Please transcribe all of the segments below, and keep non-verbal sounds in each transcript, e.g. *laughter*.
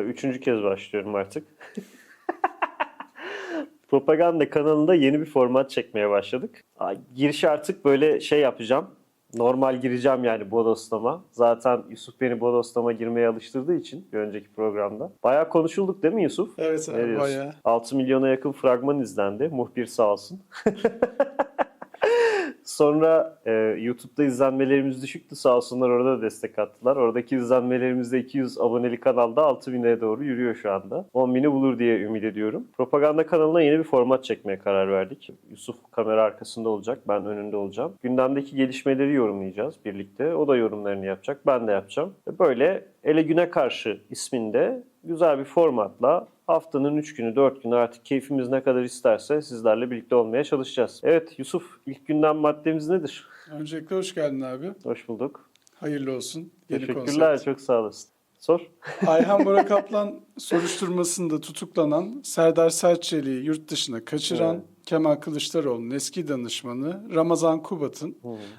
Üçüncü kez başlıyorum artık. *laughs* Propaganda kanalında yeni bir format çekmeye başladık. Giriş artık böyle şey yapacağım. Normal gireceğim yani bodoslama. Zaten Yusuf beni bodoslama girmeye alıştırdığı için bir önceki programda. Bayağı konuşulduk değil mi Yusuf? Evet abi bayağı. 6 milyona yakın fragman izlendi. Muhbir sağ olsun. *laughs* Sonra e, YouTube'da izlenmelerimiz düşüktü. Sağ olsunlar orada da destek attılar. Oradaki izlenmelerimiz de 200 aboneli kanalda 6000'e doğru yürüyor şu anda. 10.000'i bulur diye ümit ediyorum. Propaganda kanalına yeni bir format çekmeye karar verdik. Yusuf kamera arkasında olacak. Ben önünde olacağım. Gündemdeki gelişmeleri yorumlayacağız birlikte. O da yorumlarını yapacak. Ben de yapacağım. Böyle Ele Güne Karşı isminde güzel bir formatla haftanın 3 günü 4 günü artık keyfimiz ne kadar isterse sizlerle birlikte olmaya çalışacağız. Evet Yusuf ilk gündem maddemiz nedir? Öncelikle hoş geldin abi. Hoş bulduk. Hayırlı olsun. Yeni Teşekkürler konsept. çok sağ olasın. Sor. *laughs* Ayhan Bora Kaplan soruşturmasında tutuklanan Serdar Serçeli'yi yurt dışına kaçıran Evet. Kemal Kılıçdaroğlu'nun eski danışmanı Ramazan Kubat'ın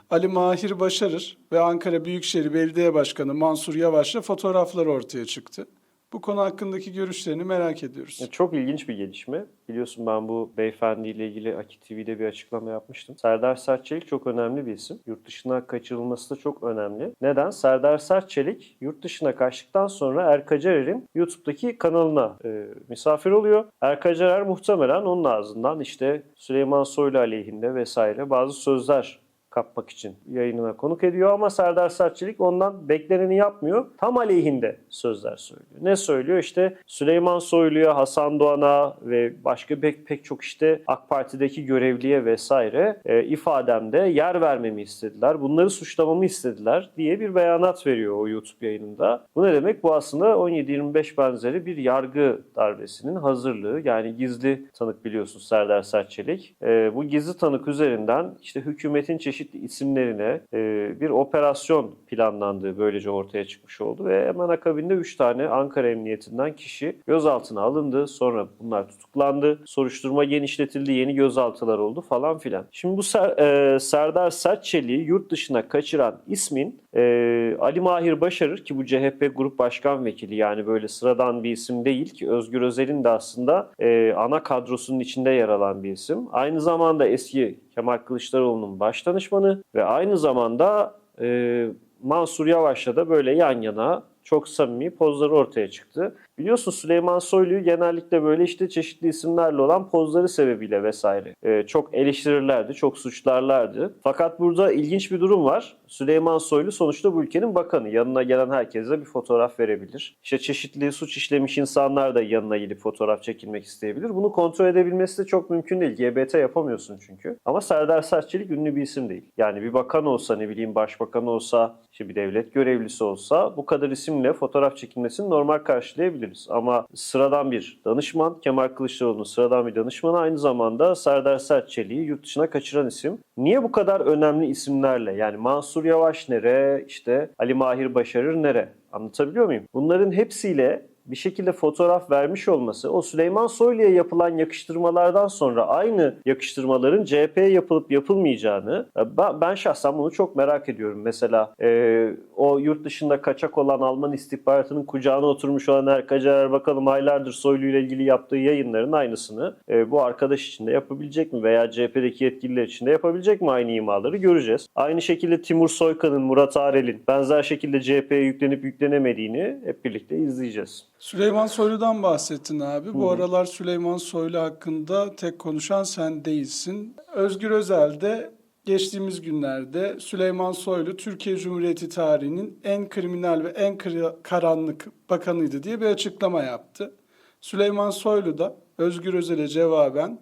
Ali Mahir Başarır ve Ankara Büyükşehir Belediye Başkanı Mansur Yavaş'la fotoğrafları ortaya çıktı. Bu konu hakkındaki görüşlerini merak ediyoruz. Çok ilginç bir gelişme. Biliyorsun ben bu beyefendiyle ilgili Akit TV'de bir açıklama yapmıştım. Serdar Sertçelik çok önemli bir isim. Yurt dışına kaçırılması da çok önemli. Neden? Serdar Sertçelik yurt dışına kaçtıktan sonra Erkacerer'in YouTube'daki kanalına e, misafir oluyor. Erkacerer muhtemelen onun ağzından işte Süleyman Soylu aleyhinde vesaire bazı sözler kapmak için yayınına konuk ediyor ama Serdar Sertçelik ondan bekleneni yapmıyor. Tam aleyhinde sözler söylüyor. Ne söylüyor? İşte Süleyman Soylu'ya, Hasan Doğan'a ve başka pek pek çok işte AK Parti'deki görevliye vesaire e, ifademde yer vermemi istediler. Bunları suçlamamı istediler diye bir beyanat veriyor o YouTube yayınında. Bu ne demek? Bu aslında 17-25 benzeri bir yargı darbesinin hazırlığı. Yani gizli tanık biliyorsun Serdar Sertçelik. E, bu gizli tanık üzerinden işte hükümetin çeşitli isimlerine e, bir operasyon planlandığı böylece ortaya çıkmış oldu ve hemen akabinde 3 tane Ankara Emniyetinden kişi gözaltına alındı. Sonra bunlar tutuklandı. Soruşturma genişletildi. Yeni gözaltılar oldu falan filan. Şimdi bu Ser- e, Serdar Sertçeli'yi yurt dışına kaçıran ismin e, Ali Mahir Başarır ki bu CHP Grup Başkan Vekili yani böyle sıradan bir isim değil ki Özgür Özel'in de aslında e, ana kadrosunun içinde yer alan bir isim. Aynı zamanda eski Kemal Kılıçdaroğlu'nun baş danışmanı ve aynı zamanda e, Mansur Yavaş'la da böyle yan yana çok samimi pozları ortaya çıktı. Biliyorsun Süleyman Soylu'yu genellikle böyle işte çeşitli isimlerle olan pozları sebebiyle vesaire e, çok eleştirirlerdi, çok suçlarlardı. Fakat burada ilginç bir durum var. Süleyman Soylu sonuçta bu ülkenin bakanı. Yanına gelen herkese bir fotoğraf verebilir. İşte çeşitli suç işlemiş insanlar da yanına gelip fotoğraf çekilmek isteyebilir. Bunu kontrol edebilmesi de çok mümkün değil. GBT yapamıyorsun çünkü. Ama Serdar Sertçelik ünlü bir isim değil. Yani bir bakan olsa ne bileyim başbakan olsa işte bir devlet görevlisi olsa bu kadar isimle fotoğraf çekilmesini normal karşılayabiliriz. Ama sıradan bir danışman, Kemal Kılıçdaroğlu'nun sıradan bir danışmanı aynı zamanda Serdar Sertçelik'i yurt dışına kaçıran isim. Niye bu kadar önemli isimlerle yani Mansur Yavaş nere, işte Ali Mahir Başarır nere? Anlatabiliyor muyum? Bunların hepsiyle bir şekilde fotoğraf vermiş olması o Süleyman Soylu'ya yapılan yakıştırmalardan sonra aynı yakıştırmaların CHP'ye yapılıp yapılmayacağını e, ben, şahsen bunu çok merak ediyorum. Mesela e, o yurt dışında kaçak olan Alman istihbaratının kucağına oturmuş olan Erkacar Erbakan'ın aylardır Soylu ile ilgili yaptığı yayınların aynısını e, bu arkadaş için de yapabilecek mi veya CHP'deki yetkililer için de yapabilecek mi aynı imaları göreceğiz. Aynı şekilde Timur Soykan'ın, Murat Arel'in benzer şekilde CHP'ye yüklenip yüklenemediğini hep birlikte izleyeceğiz. Süleyman Soylu'dan bahsettin abi. Bu aralar Süleyman Soylu hakkında tek konuşan sen değilsin. Özgür Özel de geçtiğimiz günlerde Süleyman Soylu Türkiye Cumhuriyeti tarihinin en kriminal ve en karanlık bakanıydı diye bir açıklama yaptı. Süleyman Soylu da Özgür Özel'e cevaben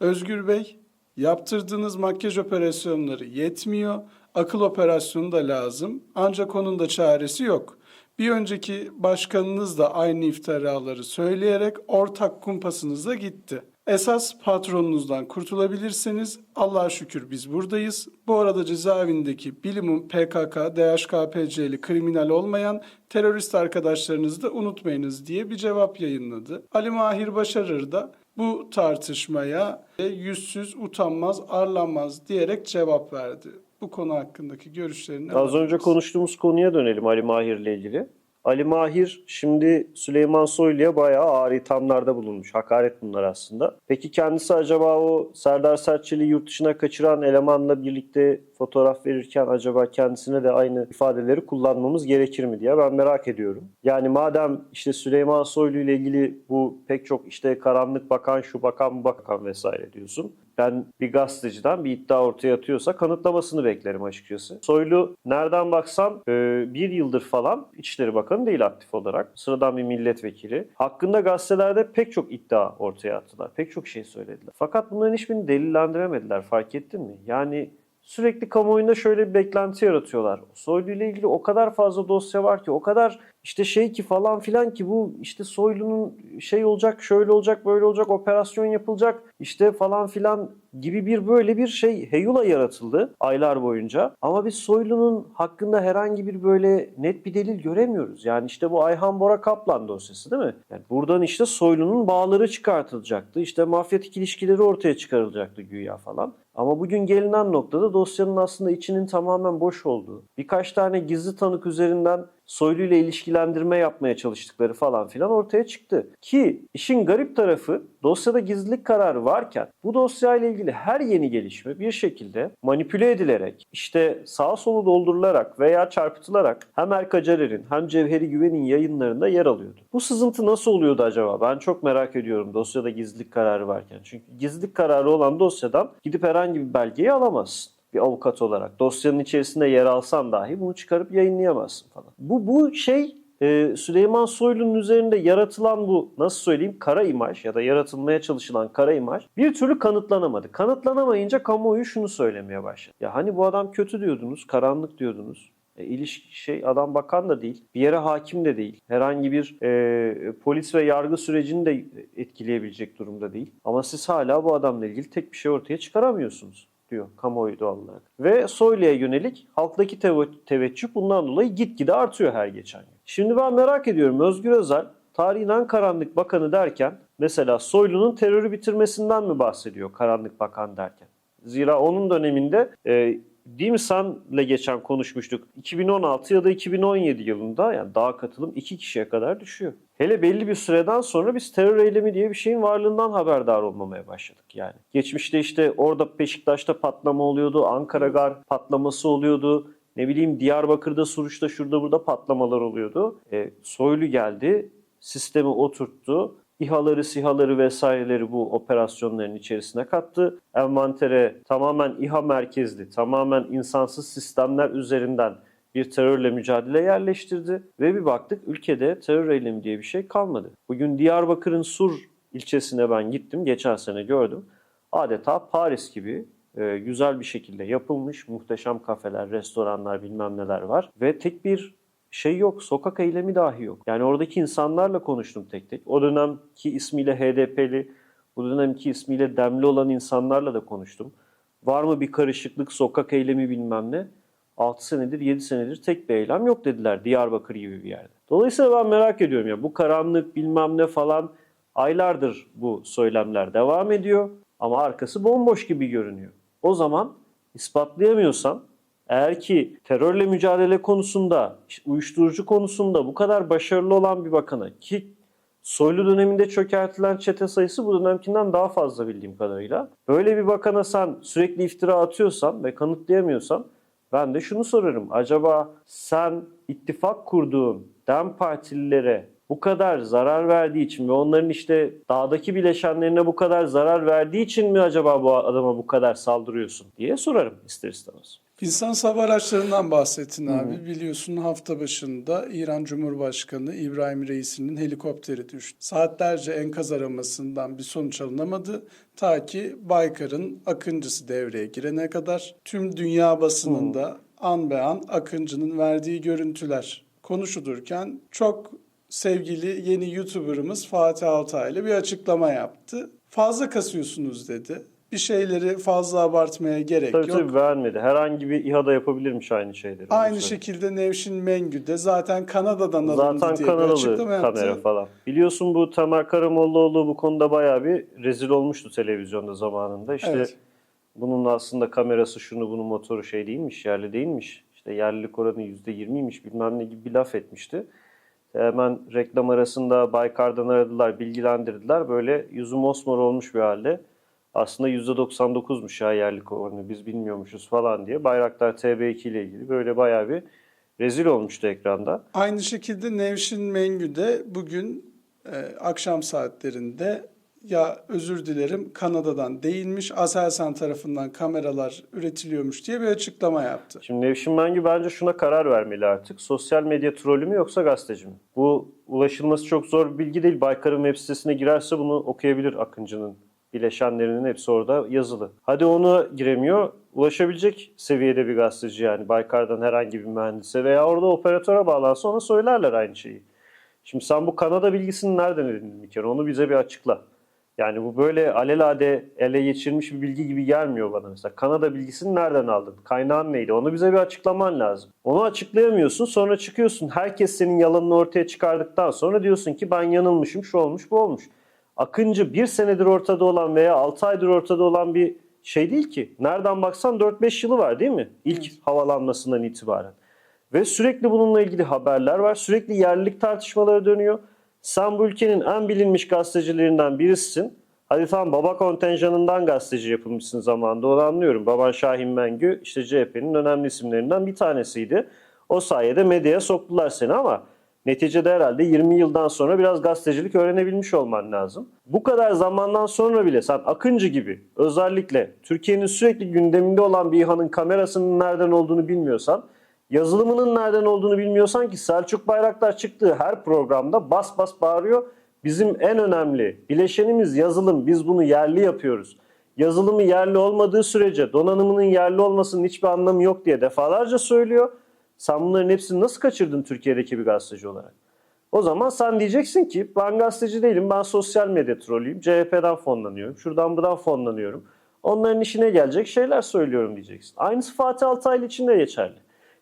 Özgür Bey yaptırdığınız makyaj operasyonları yetmiyor. Akıl operasyonu da lazım. Ancak onun da çaresi yok. Bir önceki başkanınız da aynı iftiraları söyleyerek ortak kumpasınıza gitti. Esas patronunuzdan kurtulabilirseniz Allah'a şükür biz buradayız. Bu arada cezaevindeki bilimum PKK, DHKPC'li kriminal olmayan terörist arkadaşlarınızı da unutmayınız diye bir cevap yayınladı. Ali Mahir Başarır da bu tartışmaya yüzsüz, utanmaz, arlanmaz diyerek cevap verdi. Bu konu hakkındaki görüşlerini Az önce konuştuğumuz konuya dönelim Ali Mahir'le ilgili. Ali Mahir şimdi Süleyman Soylu'ya bayağı ağır ithamlarda bulunmuş. Hakaret bunlar aslında. Peki kendisi acaba o Serdar Serçeli yurt dışına kaçıran elemanla birlikte fotoğraf verirken acaba kendisine de aynı ifadeleri kullanmamız gerekir mi diye ben merak ediyorum. Yani madem işte Süleyman Soylu ile ilgili bu pek çok işte karanlık bakan şu bakan bu bakan vesaire diyorsun. Ben bir gazeteciden bir iddia ortaya atıyorsa kanıtlamasını beklerim açıkçası. Soylu nereden baksan e, bir yıldır falan İçişleri Bakanı değil aktif olarak. Sıradan bir milletvekili. Hakkında gazetelerde pek çok iddia ortaya attılar. Pek çok şey söylediler. Fakat bunların hiçbirini delillendiremediler fark ettin mi? Yani sürekli kamuoyunda şöyle bir beklenti yaratıyorlar. Soylu ile ilgili o kadar fazla dosya var ki, o kadar işte şey ki falan filan ki bu işte Soylu'nun şey olacak, şöyle olacak, böyle olacak, operasyon yapılacak işte falan filan gibi bir böyle bir şey heyula yaratıldı aylar boyunca. Ama biz Soylu'nun hakkında herhangi bir böyle net bir delil göremiyoruz. Yani işte bu Ayhan Bora Kaplan dosyası değil mi? Yani buradan işte Soylu'nun bağları çıkartılacaktı. İşte mafyatik ilişkileri ortaya çıkarılacaktı güya falan. Ama bugün gelinen noktada dosyanın aslında içinin tamamen boş olduğu, birkaç tane gizli tanık üzerinden Soylu ile ilişkilendirme yapmaya çalıştıkları falan filan ortaya çıktı. Ki işin garip tarafı dosyada gizlilik kararı varken bu dosyayla ilgili her yeni gelişme bir şekilde manipüle edilerek işte sağa solu doldurularak veya çarpıtılarak hem Erkacarer'in hem Cevheri Güven'in yayınlarında yer alıyordu. Bu sızıntı nasıl oluyordu acaba? Ben çok merak ediyorum dosyada gizlilik kararı varken. Çünkü gizlilik kararı olan dosyadan gidip herhangi bir belgeyi alamazsın bir avukat olarak. Dosyanın içerisinde yer alsan dahi bunu çıkarıp yayınlayamazsın falan. Bu, bu şey e, Süleyman Soylu'nun üzerinde yaratılan bu nasıl söyleyeyim kara imaj ya da yaratılmaya çalışılan kara imaj bir türlü kanıtlanamadı. Kanıtlanamayınca kamuoyu şunu söylemeye başladı. Ya hani bu adam kötü diyordunuz, karanlık diyordunuz. E, ilişki şey adam bakan da değil, bir yere hakim de değil. Herhangi bir e, polis ve yargı sürecini de etkileyebilecek durumda değil. Ama siz hala bu adamla ilgili tek bir şey ortaya çıkaramıyorsunuz diyor kamuoyu doğal olarak. Ve Soylu'ya yönelik halktaki teve- teveccüh bundan dolayı gitgide artıyor her geçen gün. Şimdi ben merak ediyorum Özgür Özel tarihin en karanlık bakanı derken mesela Soylu'nun terörü bitirmesinden mi bahsediyor karanlık bakan derken? Zira onun döneminde e, değil mi senle geçen konuşmuştuk 2016 ya da 2017 yılında yani daha katılım iki kişiye kadar düşüyor. Hele belli bir süreden sonra biz terör eylemi diye bir şeyin varlığından haberdar olmamaya başladık yani. Geçmişte işte orada Beşiktaş'ta patlama oluyordu, Ankara Gar patlaması oluyordu. Ne bileyim Diyarbakır'da, Suruç'ta şurada burada patlamalar oluyordu. E, Soylu geldi, sistemi oturttu. İHA'ları, SİHA'ları vesaireleri bu operasyonların içerisine kattı. Envantere tamamen İHA merkezli, tamamen insansız sistemler üzerinden bir terörle mücadele yerleştirdi ve bir baktık ülkede terör eylemi diye bir şey kalmadı. Bugün Diyarbakır'ın Sur ilçesine ben gittim, geçen sene gördüm. Adeta Paris gibi e, güzel bir şekilde yapılmış muhteşem kafeler, restoranlar bilmem neler var ve tek bir şey yok, sokak eylemi dahi yok. Yani oradaki insanlarla konuştum tek tek. O dönemki ismiyle HDP'li, bu dönemki ismiyle Demli olan insanlarla da konuştum. Var mı bir karışıklık, sokak eylemi bilmem ne? 6 senedir, 7 senedir tek bir eylem yok dediler Diyarbakır gibi bir yerde. Dolayısıyla ben merak ediyorum ya bu karanlık bilmem ne falan aylardır bu söylemler devam ediyor ama arkası bomboş gibi görünüyor. O zaman ispatlayamıyorsan eğer ki terörle mücadele konusunda, uyuşturucu konusunda bu kadar başarılı olan bir bakana ki Soylu döneminde çökertilen çete sayısı bu dönemkinden daha fazla bildiğim kadarıyla. Böyle bir bakana sen sürekli iftira atıyorsan ve kanıtlayamıyorsan ben de şunu sorarım. Acaba sen ittifak kurduğun DEM partililere bu kadar zarar verdiği için ve onların işte dağdaki bileşenlerine bu kadar zarar verdiği için mi acaba bu adama bu kadar saldırıyorsun diye sorarım ister istemez. İnsan hava araçlarından bahsettin abi. Biliyorsun hafta başında İran Cumhurbaşkanı İbrahim Reis'inin helikopteri düştü. Saatlerce enkaz aramasından bir sonuç alınamadı. Ta ki Baykar'ın Akıncısı devreye girene kadar tüm dünya basınında an be an Akıncı'nın verdiği görüntüler konuşulurken çok sevgili yeni YouTuber'ımız Fatih Altaylı ile bir açıklama yaptı. Fazla kasıyorsunuz dedi. Bir şeyleri fazla abartmaya gerek Tabii yok. tabii vermedi. Herhangi bir İHA'da yapabilirmiş aynı şeyleri. Aynı şekilde Nevşin Mengü de zaten Kanada'dan alındı Zaten diye bir Kanadalı yaptı. kamera falan. Biliyorsun bu Tamer Karamollaoğlu bu konuda bayağı bir rezil olmuştu televizyonda zamanında. İşte Evet. bunun aslında kamerası şunu bunun motoru şey değilmiş, yerli değilmiş. İşte yerlilik oranı %20'ymiş bilmem ne gibi bir laf etmişti. Hemen reklam arasında Baykar'dan aradılar, bilgilendirdiler. Böyle yüzü mosmor olmuş bir halde. Aslında %99'muş ya yerlik oranı biz bilmiyormuşuz falan diye. Bayraktar TB2 ile ilgili böyle bayağı bir rezil olmuştu ekranda. Aynı şekilde Nevşin Mengü de bugün e, akşam saatlerinde ya özür dilerim Kanada'dan değilmiş Aselsan tarafından kameralar üretiliyormuş diye bir açıklama yaptı. Şimdi Nevşin Mengü bence şuna karar vermeli artık. Sosyal medya trolü mü yoksa gazeteci mi? Bu ulaşılması çok zor bir bilgi değil. Baykar'ın web sitesine girerse bunu okuyabilir Akıncı'nın. Bileşenlerinin hepsi orada yazılı. Hadi onu giremiyor. Ulaşabilecek seviyede bir gazeteci yani Baykar'dan herhangi bir mühendise veya orada operatöre bağlansa ona söylerler aynı şeyi. Şimdi sen bu Kanada bilgisini nereden edindin bir kere? Onu bize bir açıkla. Yani bu böyle alelade ele geçirilmiş bir bilgi gibi gelmiyor bana mesela. Kanada bilgisini nereden aldın? Kaynağın neydi? Onu bize bir açıklaman lazım. Onu açıklayamıyorsun sonra çıkıyorsun. Herkes senin yalanını ortaya çıkardıktan sonra diyorsun ki ben yanılmışım şu olmuş bu olmuş. Akıncı bir senedir ortada olan veya 6 aydır ortada olan bir şey değil ki. Nereden baksan 4-5 yılı var değil mi? İlk havalanmasından itibaren. Ve sürekli bununla ilgili haberler var. Sürekli yerlilik tartışmaları dönüyor. Sen bu ülkenin en bilinmiş gazetecilerinden birisin. Hadi tamam baba kontenjanından gazeteci yapılmışsın zamanında onu anlıyorum. Baban Şahin Mengü işte CHP'nin önemli isimlerinden bir tanesiydi. O sayede medyaya soktular seni ama neticede herhalde 20 yıldan sonra biraz gazetecilik öğrenebilmiş olman lazım. Bu kadar zamandan sonra bile sen Akıncı gibi özellikle Türkiye'nin sürekli gündeminde olan bir İHA'nın kamerasının nereden olduğunu bilmiyorsan yazılımının nereden olduğunu bilmiyorsan ki Selçuk Bayraktar çıktığı her programda bas bas bağırıyor. Bizim en önemli bileşenimiz yazılım. Biz bunu yerli yapıyoruz. Yazılımı yerli olmadığı sürece donanımının yerli olmasının hiçbir anlamı yok diye defalarca söylüyor. Sen bunların hepsini nasıl kaçırdın Türkiye'deki bir gazeteci olarak? O zaman sen diyeceksin ki ben gazeteci değilim, ben sosyal medya trolüyüm, CHP'den fonlanıyorum, şuradan buradan fonlanıyorum. Onların işine gelecek şeyler söylüyorum diyeceksin. Aynısı Fatih Altaylı için de geçerli.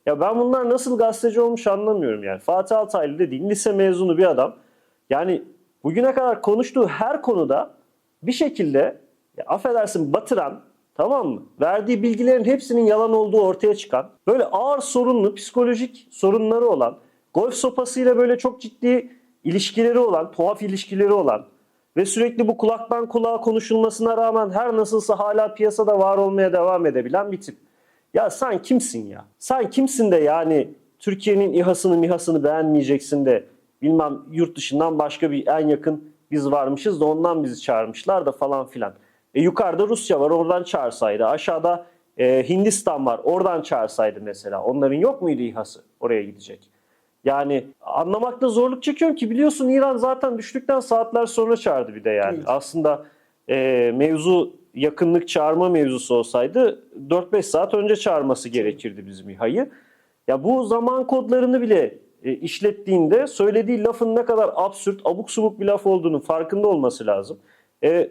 Ya ben bunlar nasıl gazeteci olmuş anlamıyorum yani. Fatih Altaylı dediğin lise mezunu bir adam. Yani bugüne kadar konuştuğu her konuda bir şekilde ya affedersin batıran tamam mı? Verdiği bilgilerin hepsinin yalan olduğu ortaya çıkan böyle ağır sorunlu psikolojik sorunları olan golf sopasıyla böyle çok ciddi ilişkileri olan, tuhaf ilişkileri olan ve sürekli bu kulaktan kulağa konuşulmasına rağmen her nasılsa hala piyasada var olmaya devam edebilen bir tip. Ya sen kimsin ya? Sen kimsin de yani Türkiye'nin İHA'sını MİHA'sını beğenmeyeceksin de bilmem yurt dışından başka bir en yakın biz varmışız da ondan bizi çağırmışlar da falan filan. E yukarıda Rusya var oradan çağırsaydı. Aşağıda e, Hindistan var oradan çağırsaydı mesela. Onların yok muydu İHA'sı oraya gidecek? Yani anlamakta zorluk çekiyorum ki biliyorsun İran zaten düştükten saatler sonra çağırdı bir de yani. Evet. Aslında e, mevzu yakınlık çağırma mevzusu olsaydı 4-5 saat önce çağırması gerekirdi bizim İHA'yı. Ya bu zaman kodlarını bile e, işlettiğinde söylediği lafın ne kadar absürt, abuk subuk bir laf olduğunu farkında olması lazım. E,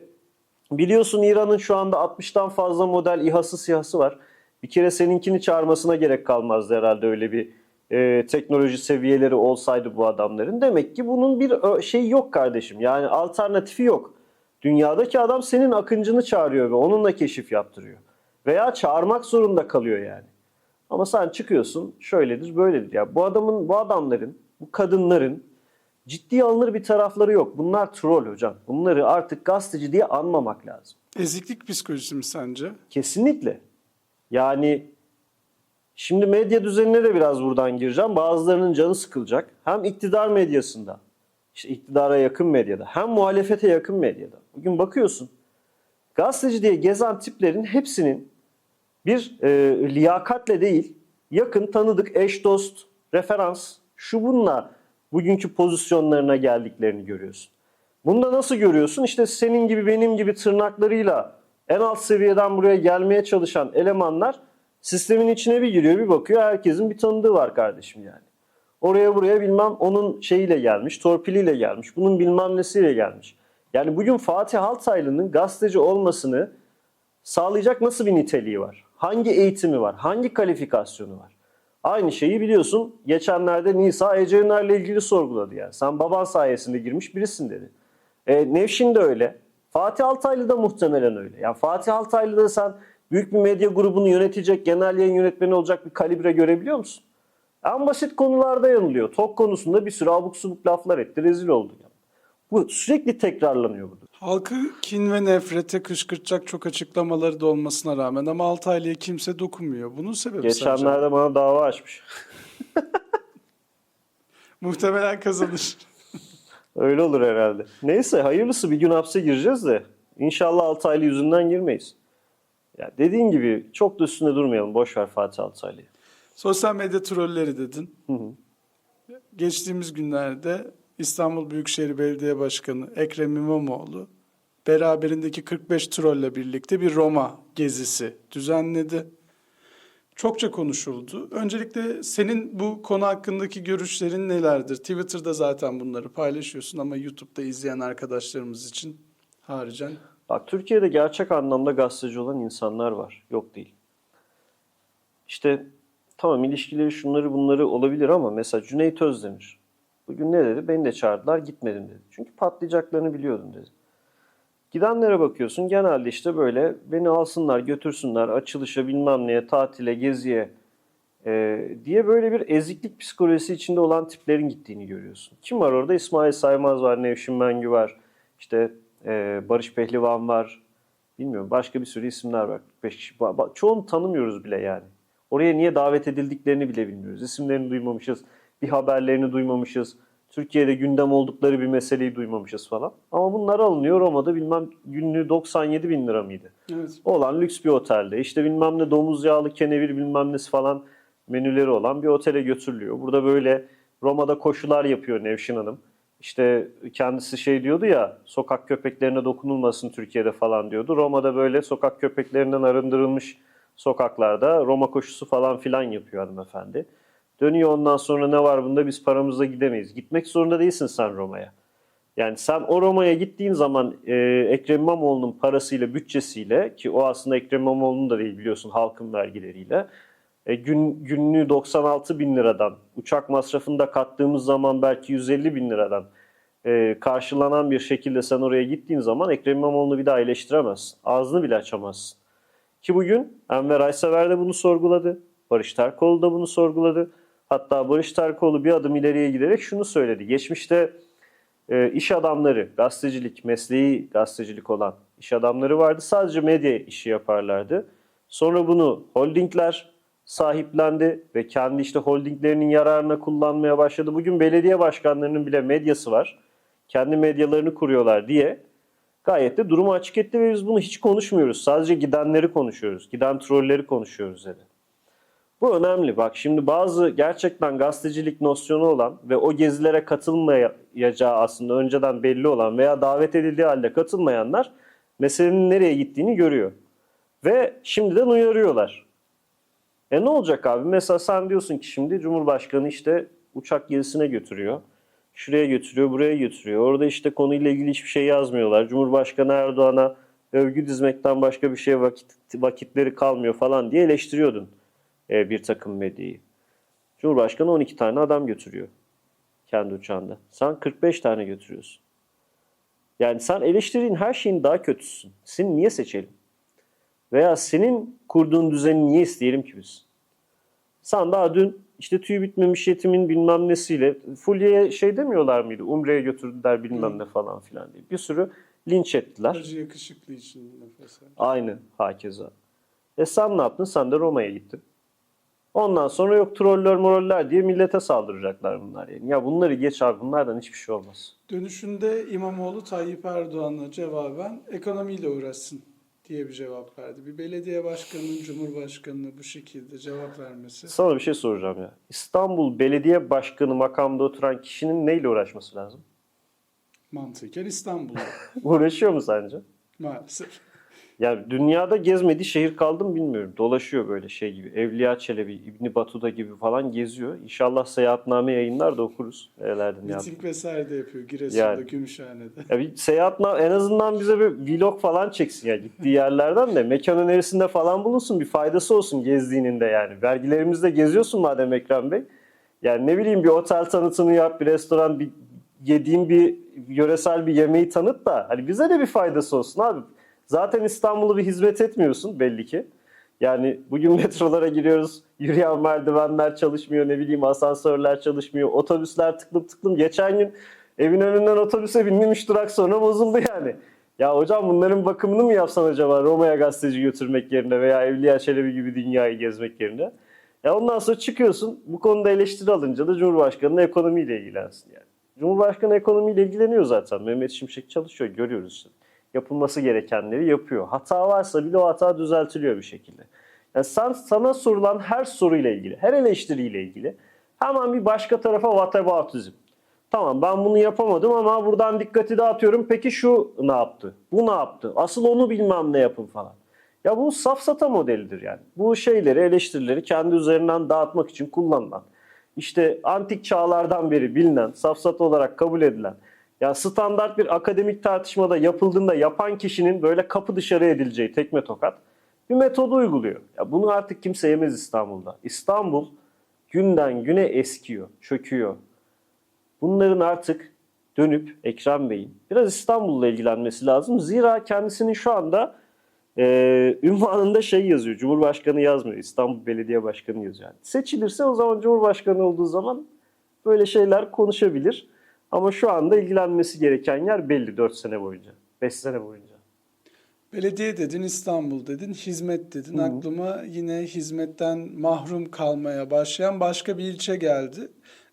biliyorsun İran'ın şu anda 60'tan fazla model İHA'sı SİHA'sı var. Bir kere seninkini çağırmasına gerek kalmazdı herhalde öyle bir e, teknoloji seviyeleri olsaydı bu adamların. Demek ki bunun bir şey yok kardeşim. Yani alternatifi yok. Dünyadaki adam senin akıncını çağırıyor ve onunla keşif yaptırıyor. Veya çağırmak zorunda kalıyor yani. Ama sen çıkıyorsun şöyledir böyledir. Ya bu adamın, bu adamların, bu kadınların ciddiye alınır bir tarafları yok. Bunlar troll hocam. Bunları artık gazeteci diye anmamak lazım. Eziklik psikolojisi mi sence? Kesinlikle. Yani şimdi medya düzenine de biraz buradan gireceğim. Bazılarının canı sıkılacak. Hem iktidar medyasında, işte iktidara yakın medyada, hem muhalefete yakın medyada. Bugün bakıyorsun gazeteci diye gezen tiplerin hepsinin bir e, liyakatle değil, yakın, tanıdık, eş, dost, referans, şu bununla bugünkü pozisyonlarına geldiklerini görüyorsun. Bunu da nasıl görüyorsun? İşte senin gibi benim gibi tırnaklarıyla en alt seviyeden buraya gelmeye çalışan elemanlar sistemin içine bir giriyor bir bakıyor herkesin bir tanıdığı var kardeşim yani. Oraya buraya bilmem onun şeyiyle gelmiş, torpiliyle gelmiş, bunun bilmem nesiyle gelmiş. Yani bugün Fatih Altaylı'nın gazeteci olmasını sağlayacak nasıl bir niteliği var? Hangi eğitimi var? Hangi kalifikasyonu var? Aynı şeyi biliyorsun geçenlerde Nisa Ecener'le ilgili sorguladı yani. Sen baban sayesinde girmiş birisin dedi. E, Nevşin de öyle. Fatih Altaylı da muhtemelen öyle. Yani Fatih Altaylı da sen büyük bir medya grubunu yönetecek, genel yayın yönetmeni olacak bir kalibre görebiliyor musun? En basit konularda yanılıyor. Tok konusunda bir sürü abuk subuk laflar etti. Rezil oldu. Yani. Bu sürekli tekrarlanıyor burada. Halkı kin ve nefrete kışkırtacak çok açıklamaları da olmasına rağmen ama Altaylı'ya kimse dokunmuyor. Bunun sebebi sence? Geçenlerde bana dava açmış. *laughs* Muhtemelen kazanır. *laughs* Öyle olur herhalde. Neyse hayırlısı bir gün hapse gireceğiz de inşallah 6 aylı yüzünden girmeyiz. Ya dediğin gibi çok da üstünde durmayalım. Boş ver Fatih Altaylı'yı. Sosyal medya trolleri dedin. Geçtiğimiz günlerde İstanbul Büyükşehir Belediye Başkanı Ekrem İmamoğlu beraberindeki 45 trolle birlikte bir Roma gezisi düzenledi. Çokça konuşuldu. Öncelikle senin bu konu hakkındaki görüşlerin nelerdir? Twitter'da zaten bunları paylaşıyorsun ama YouTube'da izleyen arkadaşlarımız için haricen. Bak Türkiye'de gerçek anlamda gazeteci olan insanlar var. Yok değil. İşte tamam ilişkileri şunları bunları olabilir ama mesela Cüneyt Özdemir bugün ne dedi? Beni de çağırdılar gitmedim dedi. Çünkü patlayacaklarını biliyordum dedi. Gidenlere bakıyorsun genelde işte böyle beni alsınlar götürsünler açılışa bilmem neye tatile geziye e, diye böyle bir eziklik psikolojisi içinde olan tiplerin gittiğini görüyorsun. Kim var orada? İsmail Saymaz var, Nevşin Mengü var, işte e, Barış Pehlivan var. Bilmiyorum başka bir sürü isimler var. 45 kişi. Çoğunu tanımıyoruz bile yani. Oraya niye davet edildiklerini bile bilmiyoruz. İsimlerini duymamışız, bir haberlerini duymamışız. Türkiye'de gündem oldukları bir meseleyi duymamışız falan. Ama bunlar alınıyor Roma'da bilmem günlüğü 97 bin lira mıydı? Evet. olan lüks bir otelde. İşte bilmem ne domuz yağlı kenevir bilmem nesi falan menüleri olan bir otele götürülüyor. Burada böyle Roma'da koşular yapıyor Nevşin Hanım. İşte kendisi şey diyordu ya sokak köpeklerine dokunulmasın Türkiye'de falan diyordu. Roma'da böyle sokak köpeklerinden arındırılmış sokaklarda Roma koşusu falan filan yapıyor hanımefendi. Dönüyor ondan sonra ne var bunda biz paramızla gidemeyiz. Gitmek zorunda değilsin sen Roma'ya. Yani sen o Roma'ya gittiğin zaman e, Ekrem İmamoğlu'nun parasıyla, bütçesiyle ki o aslında Ekrem İmamoğlu'nun da değil biliyorsun halkın vergileriyle e, gün, günlüğü 96 bin liradan, uçak masrafını da kattığımız zaman belki 150 bin liradan e, karşılanan bir şekilde sen oraya gittiğin zaman Ekrem İmamoğlu'nu bir daha eleştiremezsin. Ağzını bile açamazsın. Ki bugün Enver Aysever de bunu sorguladı. Barış Terkoğlu da bunu sorguladı. Hatta Barış Terkoğlu bir adım ileriye giderek şunu söyledi. Geçmişte e, iş adamları, gazetecilik, mesleği gazetecilik olan iş adamları vardı. Sadece medya işi yaparlardı. Sonra bunu holdingler sahiplendi ve kendi işte holdinglerinin yararına kullanmaya başladı. Bugün belediye başkanlarının bile medyası var. Kendi medyalarını kuruyorlar diye gayet de durumu açık etti ve biz bunu hiç konuşmuyoruz. Sadece gidenleri konuşuyoruz. Giden trolleri konuşuyoruz dedi. Bu önemli. Bak şimdi bazı gerçekten gazetecilik nosyonu olan ve o gezilere katılmayacağı aslında önceden belli olan veya davet edildiği halde katılmayanlar meselenin nereye gittiğini görüyor. Ve şimdiden uyarıyorlar. E ne olacak abi? Mesela sen diyorsun ki şimdi Cumhurbaşkanı işte uçak gezisine götürüyor. Şuraya götürüyor, buraya götürüyor. Orada işte konuyla ilgili hiçbir şey yazmıyorlar. Cumhurbaşkanı Erdoğan'a övgü dizmekten başka bir şeye vakit, vakitleri kalmıyor falan diye eleştiriyordun e, bir takım medyayı. Cumhurbaşkanı 12 tane adam götürüyor kendi uçağında. Sen 45 tane götürüyorsun. Yani sen eleştirdiğin her şeyin daha kötüsün. Seni niye seçelim? Veya senin kurduğun düzeni niye isteyelim ki biz? Sen daha dün işte tüy bitmemiş yetimin bilmem nesiyle Fulya'ya şey demiyorlar mıydı? Umre'ye götürdüler bilmem ne falan filan diye. Bir sürü linç ettiler. Hacı yakışıklı için nefes. Aynı hakeza. E sen ne yaptın? Sen de Roma'ya gittin. Ondan sonra yok troller moroller diye millete saldıracaklar bunlar yani. Ya bunları geç abi bunlardan hiçbir şey olmaz. Dönüşünde İmamoğlu Tayyip Erdoğan'a cevaben ekonomiyle uğraşsın diye bir cevap verdi. Bir belediye başkanının Cumhurbaşkanı'na bu şekilde cevap vermesi. Sana bir şey soracağım ya. İstanbul Belediye Başkanı makamda oturan kişinin neyle uğraşması lazım? Mantıken İstanbul'da *laughs* Uğraşıyor mu sence? maalesef. Yani dünyada gezmediği şehir kaldı mı bilmiyorum. Dolaşıyor böyle şey gibi. Evliya Çelebi, İbni Batuta gibi falan geziyor. İnşallah seyahatname yayınlar da okuruz. Ya. Miting vesaire de yapıyor Giresun'da, Yani. Gümüşhane'de. Ya bir seyahatname en azından bize bir vlog falan çeksin ya gittiği yerlerden de mekan önerisinde falan bulunsun bir faydası olsun gezdiğinin de yani. Vergilerimizde geziyorsun madem Ekrem Bey. Yani ne bileyim bir otel tanıtımı yap, bir restoran, bir yediğin bir yöresel bir yemeği tanıt da hani bize de bir faydası olsun abi. Zaten İstanbul'u bir hizmet etmiyorsun belli ki. Yani bugün *laughs* metrolara giriyoruz. Yürüyen merdivenler çalışmıyor. Ne bileyim asansörler çalışmıyor. Otobüsler tıklım tıklım. Geçen gün evin önünden otobüse bindim 3 durak sonra bozuldu yani. Ya hocam bunların bakımını mı yapsan acaba Roma'ya gazeteci götürmek yerine veya Evliya Çelebi gibi dünyayı gezmek yerine? Ya ondan sonra çıkıyorsun bu konuda eleştiri alınca da Cumhurbaşkanı ekonomiyle ilgilensin yani. Cumhurbaşkanı ekonomiyle ilgileniyor zaten. Mehmet Şimşek çalışıyor görüyoruz işte. Yapılması gerekenleri yapıyor. Hata varsa bile o hata düzeltiliyor bir şekilde. Yani sen, sana sorulan her soruyla ilgili, her eleştiriyle ilgili hemen bir başka tarafa whataboutism. Tamam ben bunu yapamadım ama buradan dikkati dağıtıyorum. Peki şu ne yaptı? Bu ne yaptı? Asıl onu bilmem ne yapın falan. Ya bu safsata modelidir yani. Bu şeyleri, eleştirileri kendi üzerinden dağıtmak için kullanılan. İşte antik çağlardan beri bilinen, safsata olarak kabul edilen. Ya standart bir akademik tartışmada yapıldığında yapan kişinin böyle kapı dışarı edileceği tekme tokat bir metodu uyguluyor. Ya bunu artık kimse yemez İstanbul'da. İstanbul günden güne eskiyor, çöküyor. Bunların artık dönüp Ekrem Bey'in biraz İstanbul'la ilgilenmesi lazım. Zira kendisinin şu anda e, ünvanında şey yazıyor. Cumhurbaşkanı yazmıyor. İstanbul Belediye Başkanı yazıyor. Yani seçilirse o zaman Cumhurbaşkanı olduğu zaman böyle şeyler konuşabilir. Ama şu anda ilgilenmesi gereken yer belli 4 sene boyunca. 5 sene boyunca. Belediye dedin, İstanbul dedin, hizmet dedin. Hı. Aklıma yine hizmetten mahrum kalmaya başlayan başka bir ilçe geldi.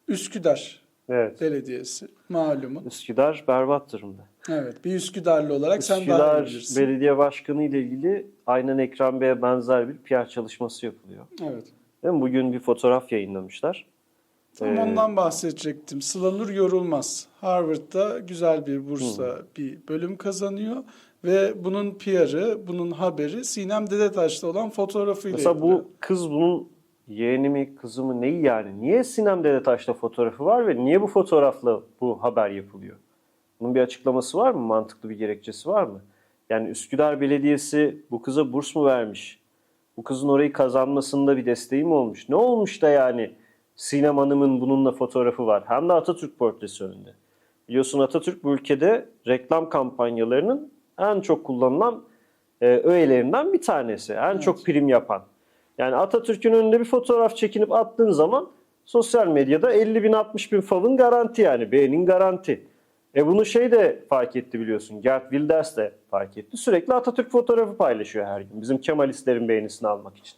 Üsküdar Evet. Belediyesi malumun. Üsküdar berbat durumda. Evet, bir Üsküdarlı olarak sen daha iyi Üsküdar bilirsin. Belediye Başkanı ile ilgili aynen Ekrem Bey'e benzer bir PR çalışması yapılıyor. Evet. Değil mi? Bugün bir fotoğraf yayınlamışlar. Tam Ee, ondan bahsedecektim. Sıla Nur Yorulmaz. Harvard'da güzel bir bursla bir bölüm kazanıyor ve bunun PR'ı, bunun haberi Sinem Dedetaş'ta olan fotoğrafıyla Mesela yapılıyor. bu kız bunun yeğeni mi kızı mı neyi yani? Niye Sinem Dedetaş'ta fotoğrafı var ve niye bu fotoğrafla bu haber yapılıyor? Bunun bir açıklaması var mı? Mantıklı bir gerekçesi var mı? Yani Üsküdar Belediyesi bu kıza burs mu vermiş? Bu kızın orayı kazanmasında bir desteği mi olmuş? Ne olmuş da yani Sinem Hanım'ın bununla fotoğrafı var? Hem de Atatürk portresi önünde. Biliyorsun Atatürk bu ülkede reklam kampanyalarının en çok kullanılan e, öğelerinden bir tanesi. En çok prim yapan. Yani Atatürk'ün önünde bir fotoğraf çekinip attığın zaman sosyal medyada 50 bin 60 bin favın garanti yani beğenin garanti. E bunu şey de fark etti biliyorsun. Gert Wilders de fark etti. Sürekli Atatürk fotoğrafı paylaşıyor her gün. Bizim Kemalistlerin beğenisini almak için.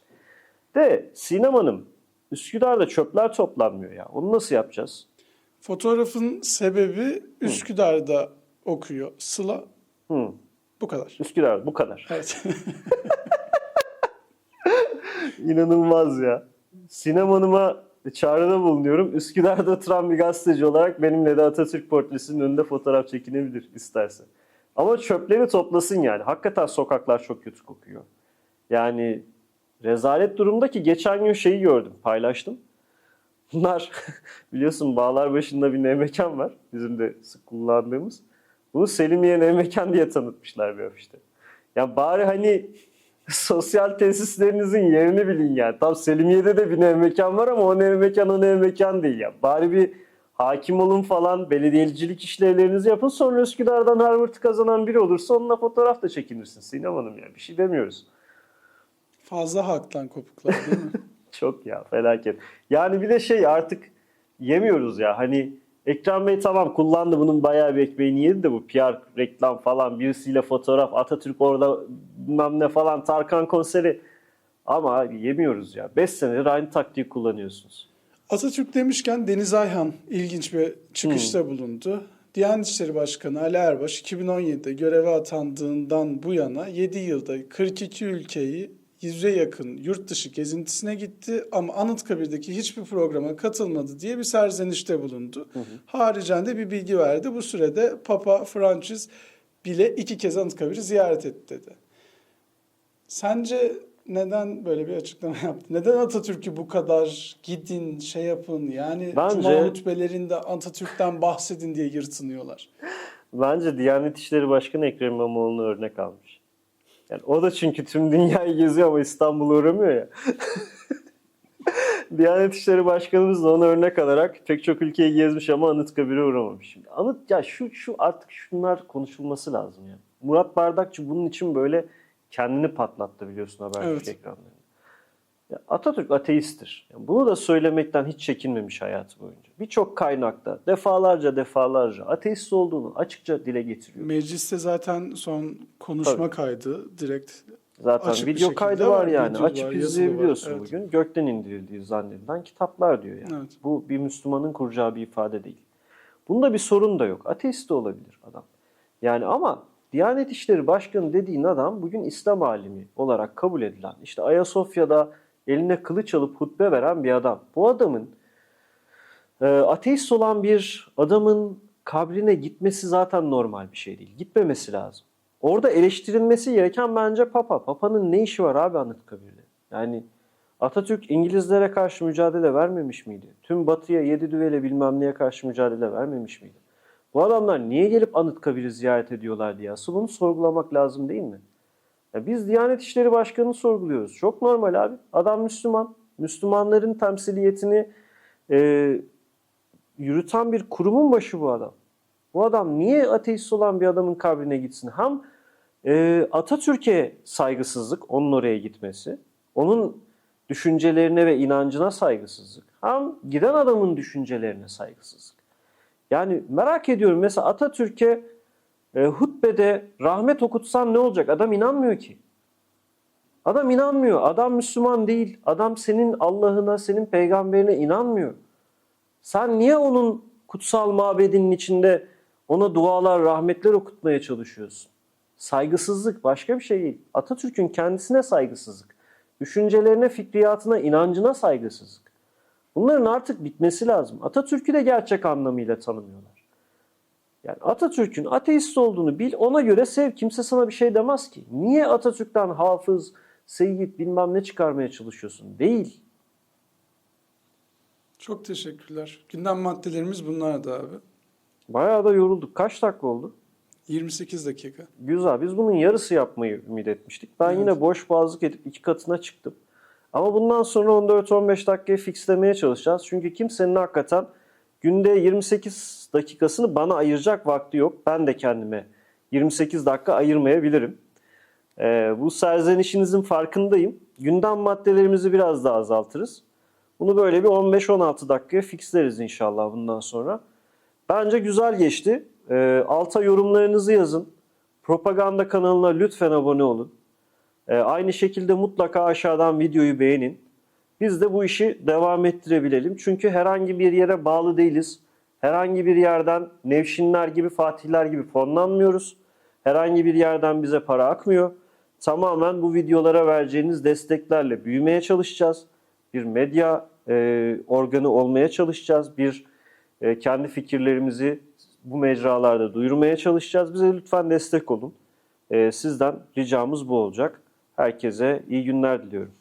De Sinem Hanım Üsküdar'da çöpler toplanmıyor ya. Onu nasıl yapacağız? Fotoğrafın sebebi Üsküdar'da okuyor Sıla. Hı. Bu kadar. Üsküdar bu kadar. Evet. *laughs* İnanılmaz ya. Sinem Hanım'a çağrıda bulunuyorum. Üsküdar'da oturan bir gazeteci olarak benimle de Atatürk portresinin önünde fotoğraf çekinebilir isterse. Ama çöpleri toplasın yani. Hakikaten sokaklar çok kötü kokuyor. Yani rezalet durumda ki geçen gün şeyi gördüm, paylaştım. Bunlar *laughs* biliyorsun bağlar başında bir ne mekan var. Bizim de sık kullandığımız. Bunu Selimiye ne mekan diye tanıtmışlar bir afişte. Ya bari hani *laughs* sosyal tesislerinizin yerini bilin yani. Tam Selimiye'de de bir ev mekan var ama o ev mekan o ev mekan değil ya. Bari bir hakim olun falan belediyecilik işlevlerinizi yapın. Sonra Üsküdar'dan Harvard'ı kazanan biri olursa onunla fotoğraf da çekinirsin Sinem Hanım ya. Bir şey demiyoruz. Fazla haktan kopuklar değil mi? *laughs* Çok ya felaket. Yani bir de şey artık yemiyoruz ya hani Ekrem Bey tamam kullandı bunun bayağı bir ekmeğini yedi de bu PR reklam falan birisiyle fotoğraf Atatürk orada bilmem ne falan Tarkan konseri ama yemiyoruz ya. 5 senedir aynı taktiği kullanıyorsunuz. Atatürk demişken Deniz Ayhan ilginç bir çıkışta bulundu. Diyanet İşleri Başkanı Ali Erbaş 2017'de göreve atandığından bu yana 7 yılda 42 ülkeyi yüze yakın yurt dışı gezintisine gitti ama Anıtkabir'deki hiçbir programa katılmadı diye bir serzenişte bulundu. Haricen de bir bilgi verdi. Bu sürede Papa Francis bile iki kez Anıtkabir'i ziyaret etti dedi. Sence neden böyle bir açıklama yaptı? Neden Atatürk'ü bu kadar gidin, şey yapın yani Bence- Cuma hutbelerinde Atatürk'ten bahsedin diye yırtınıyorlar. Bence Diyanet İşleri Başkanı Ekrem İmamoğlu'na örnek almış. Yani o da çünkü tüm dünyayı geziyor ama İstanbul'a uğramıyor ya. *laughs* Diyanet İşleri Başkanımız da ona örnek alarak pek çok ülkeyi gezmiş ama Anıtkabir'e uğramamış. Şimdi Anıt ya şu şu artık şunlar konuşulması lazım ya. Murat Bardakçı bunun için böyle kendini patlattı biliyorsun habercilik Evet. ekranlarında. Atatürk ateisttir. Bunu da söylemekten hiç çekinmemiş hayatı boyunca. Birçok kaynakta defalarca defalarca ateist olduğunu açıkça dile getiriyor. Mecliste zaten son konuşma kaydı direkt Zaten Açık video kaydı var var, yani. var, Açıp var, izleyebiliyorsun evet. bugün. Gökten indirildiği zannedilen kitaplar diyor yani. Evet. Bu bir Müslümanın kuracağı bir ifade değil. Bunda bir sorun da yok. Ateist de olabilir adam. Yani ama Diyanet İşleri Başkanı dediğin adam bugün İslam alimi olarak kabul edilen, işte Ayasofya'da eline kılıç alıp hutbe veren bir adam. Bu adamın e, ateist olan bir adamın kabrine gitmesi zaten normal bir şey değil. Gitmemesi lazım. Orada eleştirilmesi gereken bence Papa. Papa'nın ne işi var abi Anıtkabir'de? Yani Atatürk İngilizlere karşı mücadele vermemiş miydi? Tüm Batı'ya yedi düvele bilmem neye karşı mücadele vermemiş miydi? Bu adamlar niye gelip Anıtkabir'i ziyaret ediyorlar diye asıl bunu sorgulamak lazım değil mi? Ya biz Diyanet İşleri Başkanı'nı sorguluyoruz. Çok normal abi. Adam Müslüman. Müslümanların temsiliyetini e, yürüten bir kurumun başı bu adam. Bu adam niye ateist olan bir adamın kabrine gitsin? Hem e, Atatürk'e saygısızlık, onun oraya gitmesi, onun düşüncelerine ve inancına saygısızlık, hem giden adamın düşüncelerine saygısızlık. Yani merak ediyorum mesela Atatürk'e e, hutbede rahmet okutsan ne olacak? Adam inanmıyor ki. Adam inanmıyor. Adam Müslüman değil. Adam senin Allah'ına, senin peygamberine inanmıyor. Sen niye onun kutsal mabedinin içinde ona dualar, rahmetler okutmaya çalışıyorsun? Saygısızlık başka bir şey değil. Atatürk'ün kendisine saygısızlık. Düşüncelerine, fikriyatına, inancına saygısızlık. Bunların artık bitmesi lazım. Atatürk'ü de gerçek anlamıyla tanımıyorlar. Yani Atatürk'ün ateist olduğunu bil, ona göre sev. Kimse sana bir şey demez ki. Niye Atatürk'ten hafız, seyyid bilmem ne çıkarmaya çalışıyorsun? Değil. çok teşekkürler. Gündem maddelerimiz bunlardı abi. Bayağı da yorulduk. Kaç dakika oldu? 28 dakika. Güzel. Biz bunun yarısı yapmayı ümit etmiştik. Ben Evet. yine boş boğazlık edip iki katına çıktım. Ama bundan sonra 14-15 dakikayı fixlemeye çalışacağız. Çünkü kimsenin hakikaten günde 28 dakikasını bana ayıracak vakti yok. Ben de kendime 28 dakika ayırmayabilirim. Ee, bu serzenişinizin farkındayım. Gündem maddelerimizi biraz daha azaltırız. Bunu böyle bir 15-16 dakikaya fixleriz inşallah bundan sonra. Bence güzel geçti. Ee, alta yorumlarınızı yazın. Propaganda kanalına lütfen abone olun. Ee, aynı şekilde mutlaka aşağıdan videoyu beğenin. Biz de bu işi devam ettirebilelim. Çünkü herhangi bir yere bağlı değiliz. Herhangi bir yerden Nevşinler gibi, Fatihler gibi fonlanmıyoruz. Herhangi bir yerden bize para akmıyor. Tamamen bu videolara vereceğiniz desteklerle büyümeye çalışacağız. Bir medya e, organı olmaya çalışacağız. Bir e, kendi fikirlerimizi bu mecralarda duyurmaya çalışacağız. Bize lütfen destek olun. E, sizden ricamız bu olacak. Herkese iyi günler diliyorum.